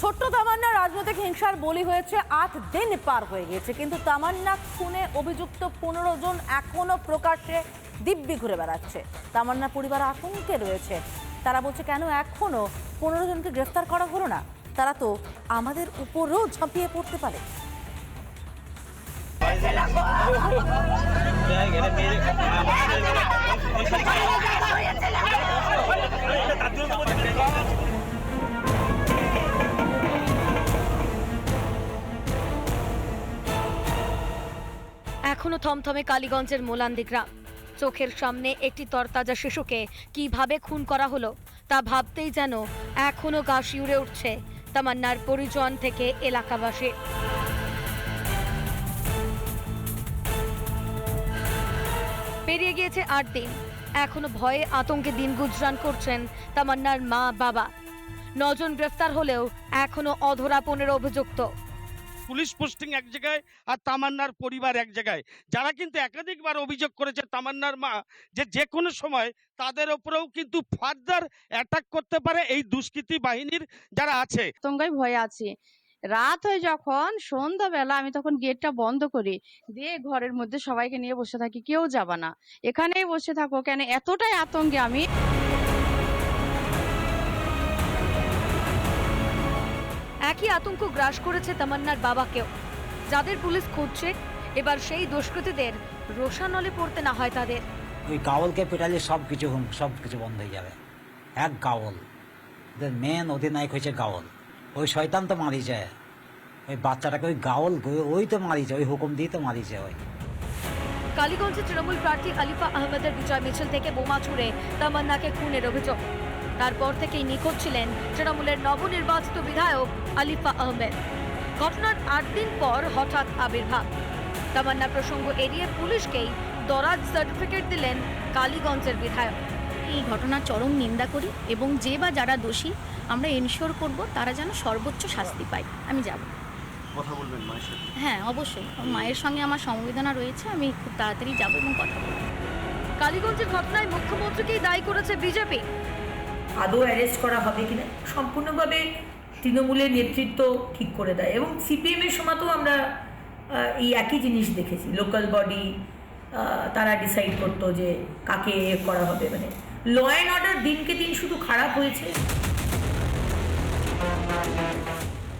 ছোট্ট তামান্না রাজনৈতিক হিংসার বলি হয়েছে, আট দিন পার হয়ে গিয়েছে। কিন্তু তামান্না খুনে অভিযুক্ত পনেরো জন এখনও প্রকাশ্যে দিব্যি ঘুরে বেড়াচ্ছে। তামান্না পরিবার আতঙ্কে রয়েছে। তারা বলছে, কেন এখনও পনেরো জনকে গ্রেফতার করা হলো না? তারা তো আমাদের উপরও ঝাঁপিয়ে পড়তে পারে। এখনও থমথমে কালীগঞ্জের মোলান্দি গ্রাম চোখের সামনে একটি তরতাজা শিশুকে কীভাবে খুন করা হলো, তা ভাবতেই যেন এখনও গা শিউরে উঠছে তামান্নার পরিজন থেকে এলাকাবাসী পেরিয়ে গিয়েছে আট দিন। এখনও ভয়ে আতঙ্কে দিন গুজরান করছেন তামান্নার মা বাবা নজন গ্রেফতার হলেও এখনও অধরা পনেরো অভিযুক্ত। পুলিশ পোস্টিং এক জায়গায় আর তামান্নার পরিবার এক জায়গায়। যারা কিন্তু একাধিকবার অভিযোগ করেছে তামান্নার মা যে যে কোনো সময় তাদের ওপরেও কিন্তু ফার্দার অ্যাটাক করতে পারে এই দুষ্কৃতী বাহিনীর যারা আছে। আতঙ্কায় ভয়ে আছে। রাত হয়ে যখন সন্ধ্যাবেলা আমি তখন গেটটা বন্ধ করি। দিয়ে ঘরের মধ্যে সবাইকে নিয়ে বসে থাকি, কেউ যাবা না। এখানেই বসে থাকো কেন? এতটাই আতঙ্কে আমি একই আতঙ্ক গ্রাস করেছে তামান্নার বাবাকেও। যাদের পুলিশ খুঁজছে এবার সেই দুষ্কৃতীদের রোষানলে পড়তে না হয় তাদের। ওই গাওলকে পেটালে সব কিছু সব কিছু বন্ধ হয়ে যাবে। এক গাওল মেন অধিনায়ক হয়েছে গাওল ওই শয়তান তো মারিছে। ওই বাচ্চাটাকে ওই গাওল ওই তো মারিছে ওই হুকুম দিয়ে তো মারিছে ওই। কালীগঞ্জে তৃণমূল প্রার্থী আলিফা আহমেদের বিজয় মিছিল থেকে বোমা ছুড়ে তামান্নাকে খুনের অভিযোগ। তারপর থেকেই নিখোঁজ ছিলেন তৃণমূলের নবনির্বাচিত বিধায়ক আলিফা আহমেদ। ঘটনার আট দিন পর হঠাৎ আবির্ভাব। তামান্না প্রসঙ্গ এড়িয়ে পুলিশকেই দরাজ সার্টিফিকেট দিলেন কালীগঞ্জের বিধায়ক। এই ঘটনার চরম নিন্দা করি এবং যে বা যারা দোষী আমরা এনশিওর করব তারা যেন সর্বোচ্চ শাস্তি পায়। আমি যাব। কথা বলবেন মায়ের সাথে? হ্যাঁ অবশ্যই। মায়ের সঙ্গে আমার সমবেদনা রয়েছে আমি খুব তাড়াতাড়ি যাব এবং কথা বলব। কালীগঞ্জের ঘটনায় মুখ্যমন্ত্রীকেই দায়ী করেছে বিজেপি। আদৌ অ্যারেস্ট করা হবে কিনা, সম্পূর্ণভাবে তৃণমূলের নেতৃত্ব ঠিক করে দেয়। এবং সিপিএমের সময়তেও আমরা এই একই জিনিস দেখেছি। লোকাল বডি তারা ডিসাইড করতো যে কাকে করা হবে। মানে ল অ্যান্ড অর্ডার দিনকে দিন শুধু খারাপ হয়েছে।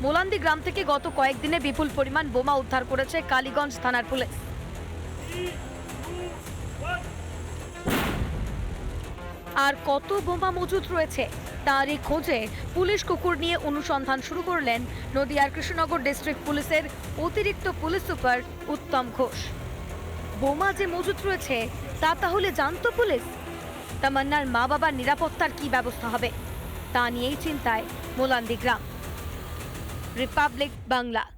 মোলান্দি গ্রাম থেকে গত কয়েকদিনে বিপুল পরিমাণ বোমা উদ্ধার করেছে কালীগঞ্জ থানার পুলিশ। আর কত বোমা মজুদ রয়েছে তারই খোঁজে পুলিশ কুকুর নিয়ে অনুসন্ধান শুরু করলেন নদিয়ার কৃষ্ণনগর ডিস্ট্রিক্ট পুলিশের অতিরিক্ত পুলিশ সুপার উত্তম ঘোষ। বোমা যে মজুদ রয়েছে, তা তাহলে জানতো পুলিশ? তামান্নার মা বাবার নিরাপত্তার কি ব্যবস্থা হবে? তা নিয়েই চিন্তায় মোলান্দি গ্রাম। রিপাবলিক বাংলা।